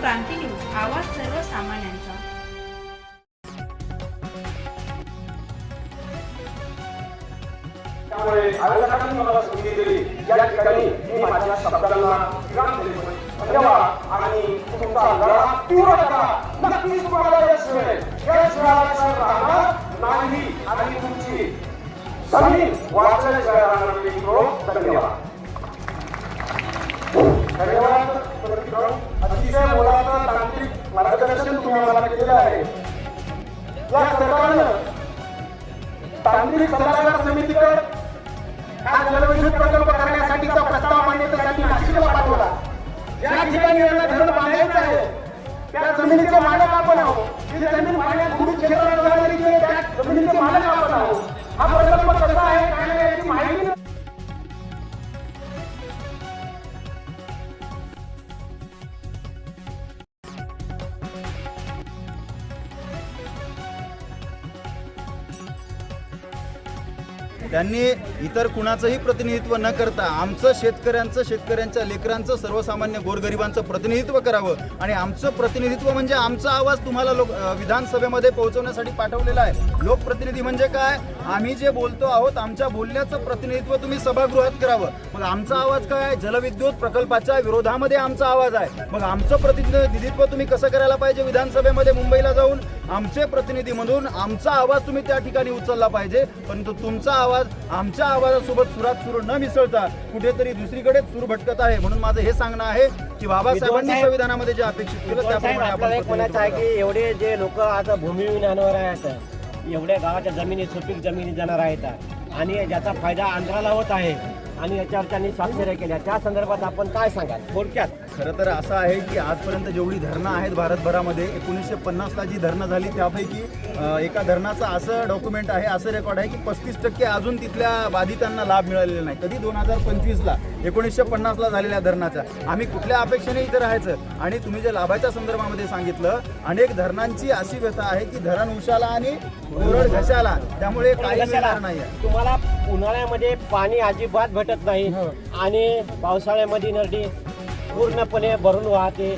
क्रांती news आवाज सर्वसामान्यांचा. त्यामुळे आयोजकांनी मला संधी दिली. या ठिकाणी मी माझ्या शब्दांना विराम देतो. धन्यवाद. आणि तुमचा लढा तीव्र करा. नक्कीच तुम्हाला यश मिळेल. यश मिळाल्याशिवाय राहणार नाही आणि तुमची जमीन वाचल्याशिवाय राहणार नाही. धन्यवाद. धन्यवाद. तुम्ही मला केलेलं आहे. या सरकारनं तांत्रिक सल्लागार समितीकडे हा जलविद्युत प्रकल्प करण्यासाठीचा प्रस्ताव मांडण्यासाठी नाशिकला पाठवला. या ठिकाणी यांना धरण बांधायचं आहे. त्या जमिनीचे मालक आपण आहोत. ही जमीन पाण्यात बुडून क्षेत्रात जाणारी त्या जमिनीचे मालक आपण आहोत. हा प्रकल्प कसा आहे काय याची माहिती त्यांनी इतर कुणाचंही प्रतिनिधित्व न करता आमचं शेतकऱ्यांचं शेतकऱ्यांच्या लेकरांचं सर्वसामान्य गोरगरिबांचं प्रतिनिधित्व करावं. आणि आमचं प्रतिनिधित्व म्हणजे आमचा आवाज तुम्हाला लोक विधानसभेमध्ये पोहोचवण्यासाठी पाठवलेला आहे. लोकप्रतिनिधी म्हणजे काय? आम्ही जे बोलतो आहोत आमच्या बोलण्याचं प्रतिनिधित्व तुम्ही सभागृहात करावं. मग आमचा आवाज काय जलविद्युत प्रकल्पाच्या विरोधामध्ये आमचा आवाज आहे. मग आमचं प्रतिनिधित्व तुम्ही कसं करायला पाहिजे विधानसभेमध्ये मुंबईला जाऊन? आमचे प्रतिनिधी म्हणून आमचा आवाज तुम्ही त्या ठिकाणी उचलला पाहिजे. परंतु तुमचा आवाज आमच्या आवाजासोबत सुरात सुरू न मिसळता कुठेतरी दुसरीकडे सूर भटकत आहे. म्हणून माझं हे सांगणं आहे की बाबासाहेबांनी साहेब- संविधानामध्ये जे अपेक्षित केलं त्याप्रमाणे आपण म्हणायचं आहे प्रतिनिधित्व की एवढे जे लोक आता भूमिविज्ञानावर आहेत एवढ्या गावाच्या जमिनी सुपीक जमिनी जाणार आहेत. आणि ज्याचा फायदा आंध्राला होत आहे आणि याच्यावर त्यांनी स्वाक्षऱ्या केल्या. त्या संदर्भात आपण काय सांगाल? थोडक्यात खरं तर असं आहे की आजपर्यंत जेवढी धरणं आहेत भारतभरामध्ये एकोणीसशे पन्नासला जी धरणं झाली त्यापैकी एका धरणाचं असं डॉक्युमेंट आहे असं रेकॉर्ड आहे की पस्तीस टक्के अजून तिथल्या बाधितांना लाभ मिळालेला नाही. कधी दोन हजार पंचवीसला एकोणीसशे पन्नासला झालेल्या धरणाचा. आम्ही कुठल्या अपेक्षेने इथे राहायचं? आणि तुम्ही जे लाभाच्या संदर्भामध्ये सांगितलं अनेक धरणांची अशी व्यथा आहे की धरण उशाला आणि घशाला. त्यामुळे काही नाही तुम्हाला उन्हाळ्यामध्ये पाणी अजिबात भेटत नाही. आणि पावसाळ्यामध्ये नदी पूर्णपणे भरून वाहते.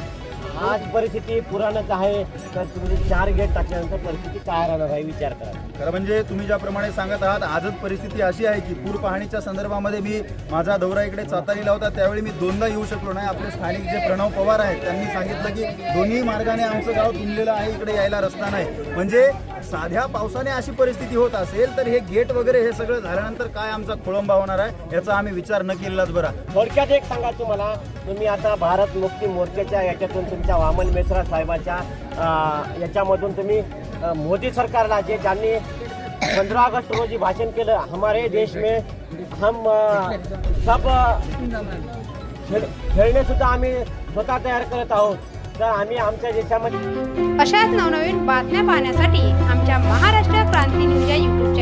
आज परिस्थिती पुराणच आहे. तर तुम्ही चार गेट टाकल्यानंतर परिस्थिती काय राहणार आहे विचार करा. खरं म्हणजे तुम्ही ज्याप्रमाणे सांगत आहात आजच परिस्थिती अशी आहे की पूर पाहणीच्या संदर्भामध्ये मी माझा दौरा इकडे सातारीला होता त्यावेळी मी दोनदा येऊ शकलो नाही. आपले स्थानिक जे प्रणव पवार आहेत त्यांनी सांगितलं की दोन्ही मार्गाने आमचं गाव तुंबलेलं आहे इकडे यायला रस्ता नाही. म्हणजे साध्या पावसाने अशी परिस्थिती होत असेल तर हे गेट वगैरे हे सगळं झाल्यानंतर काय आमचा खोळंबा होणार आहे याचा आम्ही विचार न केलेलाच बरा. थोडक्यात एक सांगा तुम्हाला तुम्ही आता भारत मुक्ती मोर्चाच्या याच्यातून तुमच्या वामन मेश्रा साहेबाच्या याच्यामधून तुम्ही मोदी सरकारला जे ज्यांनी पंधरा ऑगस्ट रोजी भाषण केलं हमारे देश में हम सब खेळ खेळणे सुद्धा आम्ही स्वतः तयार करत आहोत. तर आम्ही आमच्या देशामध्ये अशाच नवनवीन बातम्या पाहण्यासाठी